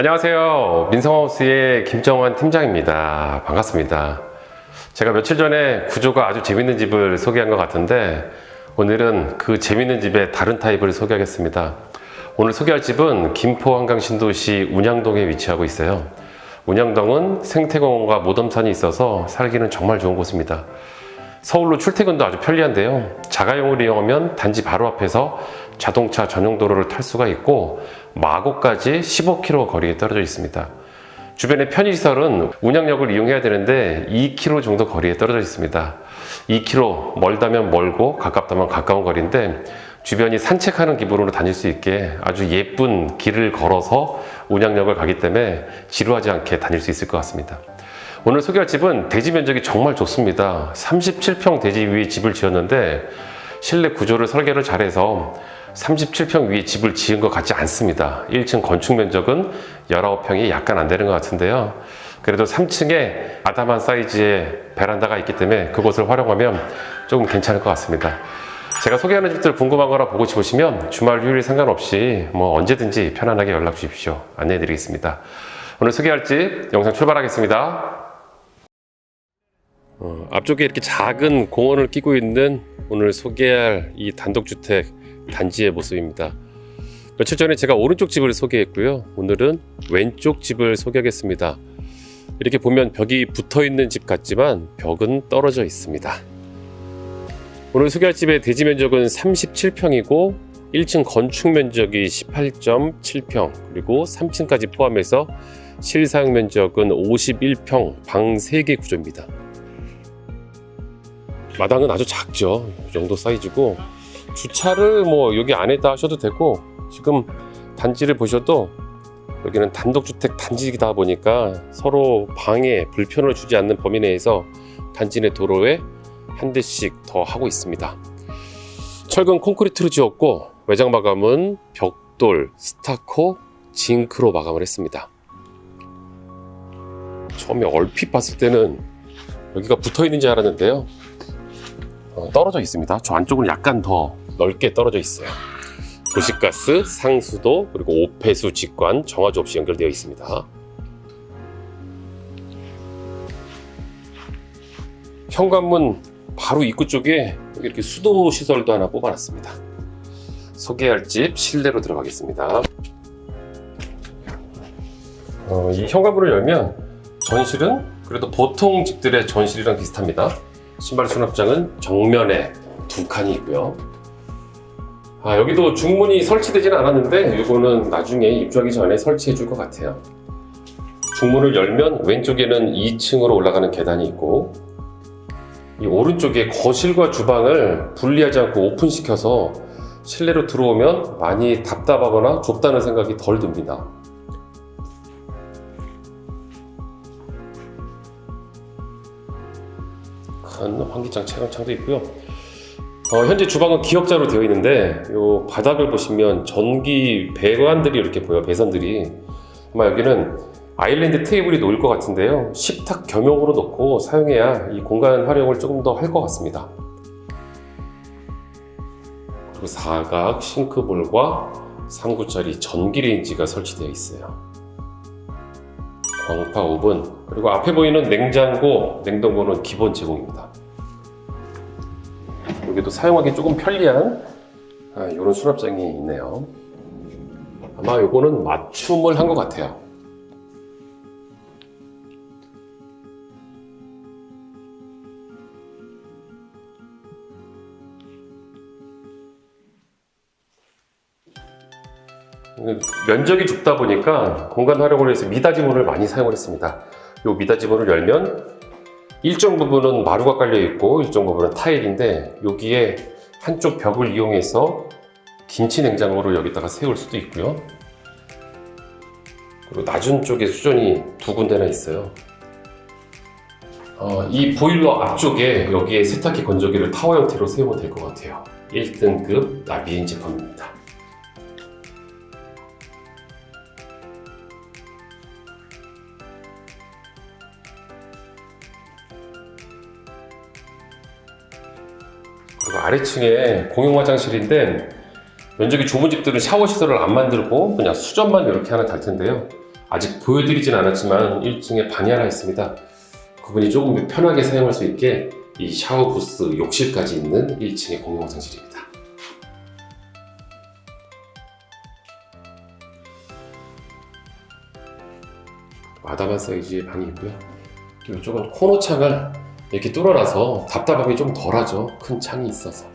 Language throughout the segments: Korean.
안녕하세요. 민성하우스의 김정환 팀장입니다. 반갑습니다. 제가 며칠 전에 구조가 아주 재밌는 집을 소개한 것 같은데 오늘은 그 재밌는 집의 다른 타입을 소개하겠습니다. 오늘 소개할 집은 김포 한강 신도시 운양동에 위치하고 있어요. 운양동은 생태공원과 모덤산이 있어서 살기는 정말 좋은 곳입니다. 서울로 출퇴근도 아주 편리한데요. 자가용을 이용하면 단지 바로 앞에서 자동차 전용 도로를 탈 수가 있고 마곡까지 15km 거리에 떨어져 있습니다. 주변의 편의시설은 운양역을 이용해야 되는데 2km 정도 거리에 떨어져 있습니다. 2km 멀다면 멀고 가깝다면 가까운 거리인데 주변이 산책하는 기분으로 다닐 수 있게 아주 예쁜 길을 걸어서 운양역을 가기 때문에 지루하지 않게 다닐 수 있을 것 같습니다. 오늘 소개할 집은 대지 면적이 정말 좋습니다. 37평 대지 위에 집을 지었는데 실내 구조를 설계를 잘해서 37평 위에 집을 지은 것 같지 않습니다. 1층 건축 면적은 19평이 약간 안 되는 것 같은데요. 그래도 3층에 아담한 사이즈의 베란다가 있기 때문에 그곳을 활용하면 조금 괜찮을 것 같습니다. 제가 소개하는 집들 궁금한 거나 보고 싶으시면 주말 휴일 상관없이 뭐 언제든지 편안하게 연락 주십시오. 안내해 드리겠습니다. 오늘 소개할 집 영상 출발하겠습니다. 어, 앞쪽에 이렇게 작은 공원을 끼고 있는 오늘 소개할 이 단독주택 단지의 모습입니다. 며칠 전에 제가 오른쪽 집을 소개했고요. 오늘은 왼쪽 집을 소개하겠습니다. 이렇게 보면 벽이 붙어 있는 집 같지만 벽은 떨어져 있습니다. 오늘 소개할 집의 대지 면적은 37평이고 1층 건축 면적이 18.7평 그리고 3층까지 포함해서 실사용 면적은 51평 방 3개 구조입니다. 마당은 아주 작죠. 이 정도 사이즈고 주차를 뭐 여기 안에다 하셔도 되고 지금 단지를 보셔도 여기는 단독주택 단지이다 보니까 서로 방해 불편을 주지 않는 범위 내에서 단지 내 도로에 한 대씩 더 하고 있습니다. 철근 콘크리트로 지었고 외장 마감은 벽돌, 스타코, 징크로 마감을 했습니다. 처음에 얼핏 봤을 때는 여기가 붙어 있는지 알았는데요. 어, 떨어져 있습니다. 저 안쪽은 약간 더 넓게 떨어져 있어요. 도시가스, 상수도, 그리고 오폐수 직관, 정화조 없이 연결되어 있습니다. 현관문 바로 입구 쪽에 이렇게 수도 시설도 하나 뽑아놨습니다. 소개할 집 실내로 들어가겠습니다. 어, 이 현관문을 열면 전실은 그래도 보통 집들의 전실이랑 비슷합니다. 신발 수납장은 정면에 두 칸이 있고요. 아, 여기도 중문이 설치되지는 않았는데 이거는 나중에 입주하기 전에 설치해 줄 것 같아요. 중문을 열면 왼쪽에는 2층으로 올라가는 계단이 있고 이 오른쪽에 거실과 주방을 분리하지 않고 오픈시켜서 실내로 들어오면 많이 답답하거나 좁다는 생각이 덜 듭니다. 큰 환기장 채광창도 있고요. 어, 현재 주방은 기역자로 되어 있는데 요 바닥을 보시면 전기 배관들이 이렇게 보여 배선들이. 아마 여기는 아일랜드 테이블이 놓일 것 같은데요. 식탁 겸용으로 놓고 사용해야 이 공간 활용을 조금 더 할 것 같습니다. 그리고 사각 싱크볼과 3구짜리 전기 레인지가 설치되어 있어요. 광파 오븐 그리고 앞에 보이는 냉장고 냉동고는 기본 제공입니다 여기도 사용하기 조금 편리한 아, 이런 수납장이 있네요. 아마 이거는 맞춤을 한 것 같아요. 면적이 좁다 보니까 공간 활용을 위해서 미닫이 문을 많이 사용을 했습니다. 이 미닫이 문을 열면 일정 부분은 마루가 깔려 있고 일정 부분은 타일인데 여기에 한쪽 벽을 이용해서 김치 냉장고를 여기다가 세울 수도 있고요. 그리고 낮은 쪽에 수전이 두 군데나 있어요. 어, 이 보일러 앞쪽에 여기에 세탁기 건조기를 타워 형태로 세우면 될 것 같아요. 1등급 나비엔 제품입니다. 그리고 아래층에 공용 화장실인데 면적이 좁은 집들은 샤워 시설을 안 만들고 그냥 수전만 이렇게 하나 달 텐데요. 아직 보여드리진 않았지만 1층에 방이 하나 있습니다. 그분이 조금 편하게 사용할 수 있게 이 샤워 부스, 욕실까지 있는 1층의 공용 화장실입니다. 마다만 사이즈의 방이 있고요. 또 이쪽은 코너 창을 이렇게 뚫어놔서 답답함이 좀 덜하죠. 큰 창이 있어서.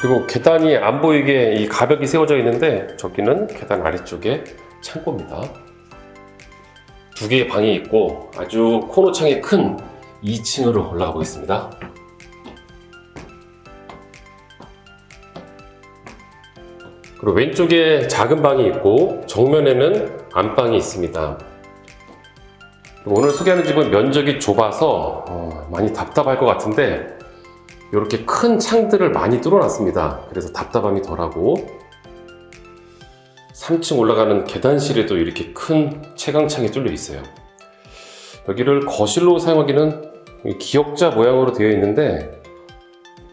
그리고 계단이 안 보이게 이 가벽이 세워져 있는데 저기는 계단 아래쪽에 창고입니다. 두 개의 방이 있고 아주 코너 창이 큰 2층으로 올라가 보겠습니다. 그리고 왼쪽에 작은 방이 있고 정면에는 안방이 있습니다. 오늘 소개하는 집은 면적이 좁아서 어, 많이 답답할 것 같은데 이렇게 큰 창들을 많이 뚫어놨습니다. 그래서 답답함이 덜하고 3층 올라가는 계단실에도 이렇게 큰 채광창이 뚫려 있어요. 여기를 거실로 사용하기는 기역자 모양으로 되어 있는데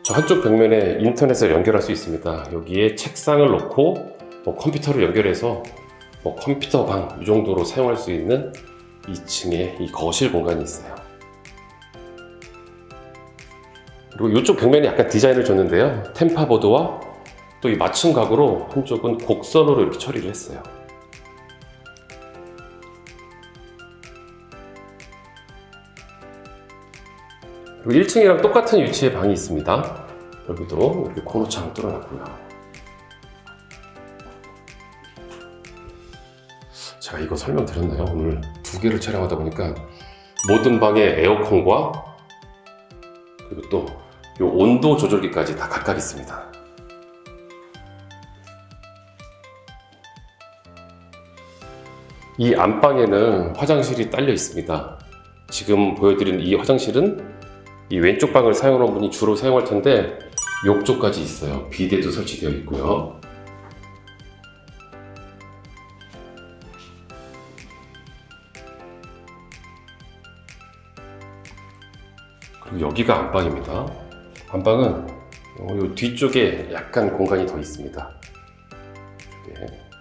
저 한쪽 벽면에 인터넷을 연결할 수 있습니다. 여기에 책상을 놓고 뭐 컴퓨터를 연결해서 뭐 컴퓨터 방 이 정도로 사용할 수 있는 2층에 이 거실 공간이 있어요. 그리고 이쪽 벽면에 약간 디자인을 줬는데요. 템파보드와 또 이 맞춤 가구로 한쪽은 곡선으로 이렇게 처리를 했어요. 그리고 1층이랑 똑같은 위치에 방이 있습니다. 여기도 이렇게 코너창을 뚫어놨고요. 제가 이거 설명드렸나요? 오늘 두 개를 촬영하다 보니까 모든 방에 에어컨과 그리고 또 이 온도 조절기까지 다 각각 있습니다. 이 안방에는 화장실이 딸려 있습니다. 지금 보여드린 이 화장실은 이 왼쪽 방을 사용하는 분이 주로 사용할 텐데 욕조까지 있어요. 비데도 설치되어 있고요. 그리고 여기가 안방입니다. 안방은 어, 요 뒤쪽에 약간 공간이 더 있습니다. 이쪽에.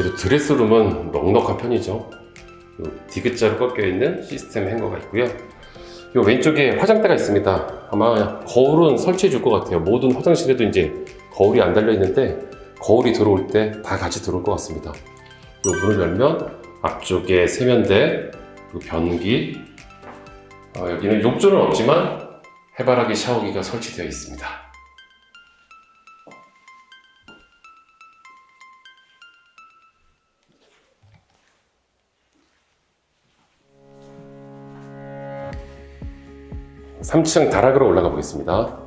그래도 드레스룸은 넉넉한 편이죠. 요 디귿자로 꺾여 있는 시스템 행거가 있고요. 요 왼쪽에 화장대가 있습니다. 아마 거울은 설치해 줄 것 같아요. 모든 화장실에도 이제 거울이 안 달려 있는데 거울이 들어올 때 다 같이 들어올 것 같습니다. 요 문을 열면 앞쪽에 세면대, 변기, 어, 여기는 욕조는 없지만 해바라기 샤워기가 설치되어 있습니다. 삼층 다락으로 올라가 보겠습니다.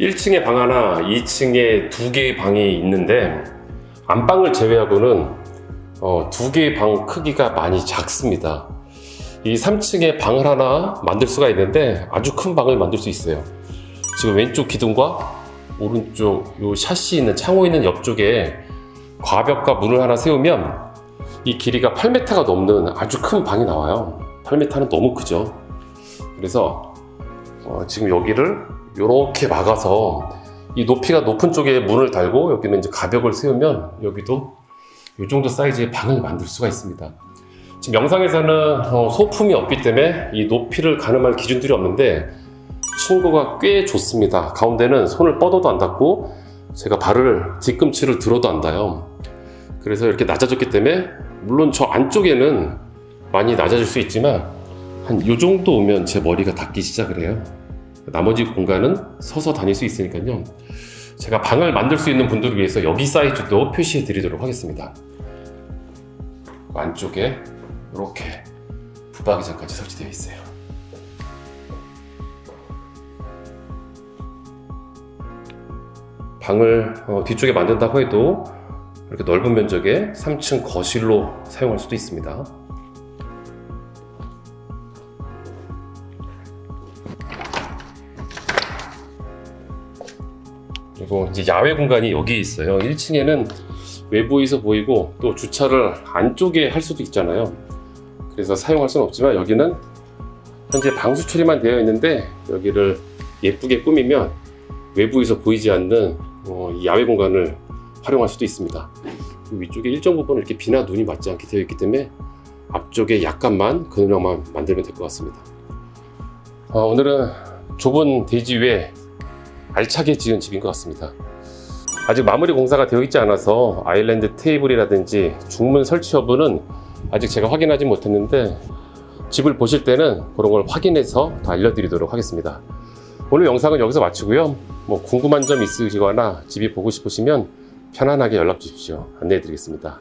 일층에 방 하나, 2층에 두 개의 방이 있는데 안방을 제외하고는 어, 두 개의 방 크기가 많이 작습니다. 이 3층에 방을 하나 만들 수가 있는데 아주 큰 방을 만들 수 있어요. 지금 왼쪽 기둥과 오른쪽 요 샷시 있는 창호 있는 옆쪽에 과벽과 문을 하나 세우면 이 길이가 8m가 넘는 아주 큰 방이 나와요. 8m는 너무 크죠. 그래서 어, 지금 여기를 이렇게 막아서 이 높이가 높은 쪽에 문을 달고 여기는 이제 가벽을 세우면 여기도 이 정도 사이즈의 방을 만들 수가 있습니다. 지금 영상에서는 어, 소품이 없기 때문에 이 높이를 가늠할 기준들이 없는데 층고가 꽤 좋습니다. 가운데는 손을 뻗어도 안 닿고 제가 발을 뒤꿈치를 들어도 안 닿아요. 그래서 이렇게 낮아졌기 때문에 물론 저 안쪽에는 많이 낮아질 수 있지만 한 이 정도 오면 제 머리가 닿기 시작을 해요. 나머지 공간은 서서 다닐 수 있으니까요. 제가 방을 만들 수 있는 분들을 위해서 여기 사이즈도 표시해 드리도록 하겠습니다. 안쪽에 이렇게 부박이장까지 설치되어 있어요. 방을 어, 뒤쪽에 만든다고 해도 이렇게 넓은 면적의 3층 거실로 사용할 수도 있습니다. 그리고 이제 야외 공간이 여기 있어요. 1층에는 외부에서 보이고 또 주차를 안쪽에 할 수도 있잖아요. 그래서 사용할 수는 없지만 여기는 현재 방수 처리만 되어 있는데 여기를 예쁘게 꾸미면 외부에서 보이지 않는 어, 이 야외 공간을 활용할 수도 있습니다. 그 위쪽에 일정 부분 이렇게 비나 눈이 맞지 않게 되어 있기 때문에 앞쪽에 약간만 그늘망만 만들면 될 것 같습니다. 어, 오늘은 좁은 대지 위에 알차게 지은 집인 것 같습니다. 아직 마무리 공사가 되어 있지 않아서 아일랜드 테이블이라든지 중문 설치 여부는 아직 제가 확인하지 못했는데 집을 보실 때는 그런 걸 확인해서 다 알려드리도록 하겠습니다. 오늘 영상은 여기서 마치고요. 뭐 궁금한 점 있으시거나 집이 보고 싶으시면 편안하게 연락 주십시오. 안내해 드리겠습니다.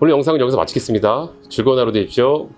오늘 영상은 여기서 마치겠습니다. 즐거운 하루 되십시오.